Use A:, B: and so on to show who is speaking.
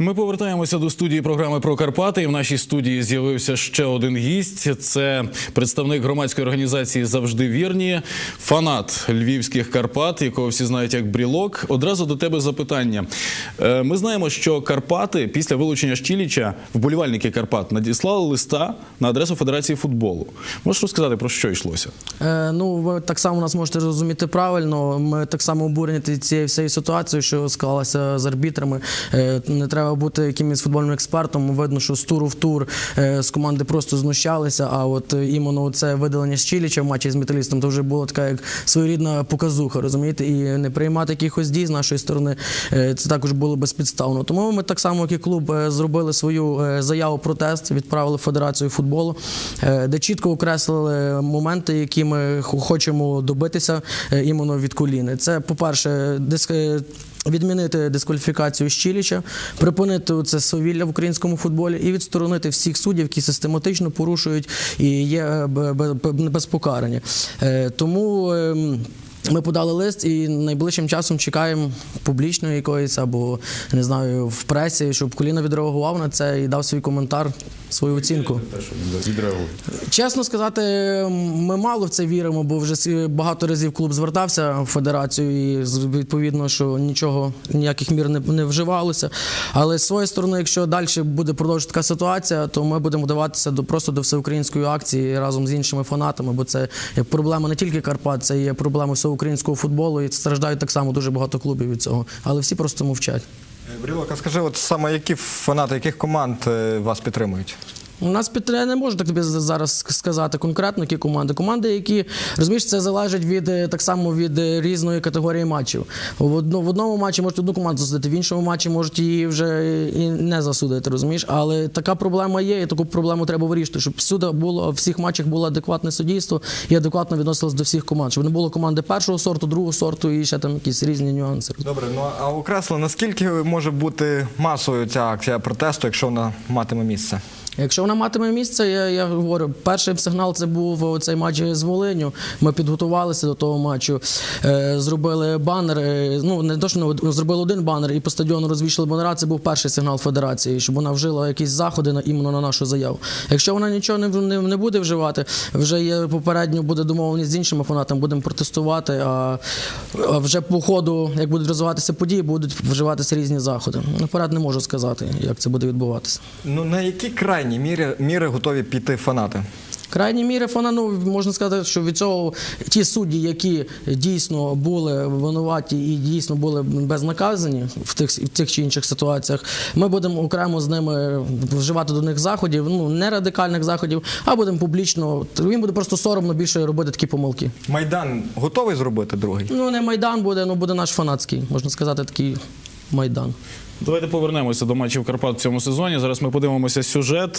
A: Ми повертаємося до студії програми про Карпати. І в нашій студії з'явився ще один гість. Це представник громадської організації Завжди вірні, фанат львівських Карпат, якого всі знають як брілок. Одразу до тебе запитання. Е, Ми знаємо, що Карпати після вилучення Щіліча, вболівальники Карпат, надіслали листа на адресу Федерації футболу. Можеш розказати про що йшлося?
B: Е, ну, ви так само нас можете розуміти правильно. Ми так само обурені цією всією ситуацією, що склалася з арбітрами. Е, не треба бути якимось футбольним експертом. Видно, що з туру в тур е, з команди просто знущалися. А от е, іменно це видалення з Чіліча в матчі з металістом, то вже була така як своєрідна показуха, розумієте? І не приймати якихось дій з нашої сторони, е, це також було безпідставно. Тому ми так само, як і клуб, зробили свою заяву протест, відправили Федерацію футболу, де чітко окреслили моменти, які ми хочемо добитися іменно від коліни. Це, по-перше, диск. Відмінити дискваліфікацію Щіліча, припинити це совілля в українському футболі і відсторонити всіх суддів, які систематично порушують і є е, без покарання. Е, Тому ем, ми подали лист і найближчим часом чекаємо публічної якоїсь або не знаю в пресі, щоб коліна відреагував на це і дав свій коментар, свою оцінку. Чесно сказати, ми мало в це віримо, бо вже багато разів клуб звертався в федерацію і відповідно, що нічого ніяких мір не, не вживалося. Але з своєї сторони, якщо далі буде продовжувати така ситуація, то ми будемо вдаватися до просто до всеукраїнської акції разом з іншими фанатами, бо це є проблема не тільки Карпат, це є проблема всього українського футболу, і страждають так само дуже багато клубів від цього. Але всі просто мовчать.
C: Брілок, а скажи, от саме які фанати яких команд е, вас підтримують?
B: У нас підтримує, не можу так тобі зараз сказати конкретно, які команди. Команди, які розумієш, це залежить від е, так само від е, різної категорії матчів. В, одно, в одному матчі можуть одну команду засудити, в іншому матчі можуть її вже і не засудити, розумієш? Але така проблема є, і таку проблему треба вирішити, щоб всюди було в всіх матчах було адекватне суддівство і адекватно відносилось до всіх команд, щоб не було команди першого сорту, другого сорту і ще там якісь різні нюанси.
C: Добре, ну а окресло, наскільки може бути масовою ця акція протесту, якщо вона матиме місце?
B: Якщо вона матиме місце, я, я говорю, перший сигнал це був цей матч з Волиню. Ми підготувалися до того матчу, е, зробили банер. е, ну не то, не зробили один банер і по стадіону розвішали банера. Це був перший сигнал федерації, щоб вона вжила якісь заходи на іменно на нашу заяву. Якщо вона нічого не, не, не буде вживати, вже є попередньо буде домовленість з іншими фанатами, будемо протестувати. А, а вже по ходу, як будуть розвиватися події, будуть вживатися різні заходи. Наперед не можу сказати, як це буде відбуватися.
C: Ну на які крайні міри, міри готові піти фанати?
B: Крайні міри фона, ну можна сказати, що від цього ті судді, які дійсно були винуваті і дійсно були безнаказані в тих в тих чи інших ситуаціях, ми будемо окремо з ними вживати до них заходів, ну не радикальних заходів, а будемо публічно. Він буде просто соромно більше робити такі помилки.
C: Майдан готовий зробити другий?
B: Ну не майдан буде, ну буде наш фанатський, можна сказати, такий майдан.
A: Давайте повернемося до матчів Карпат в цьому сезоні. Зараз ми подивимося сюжет.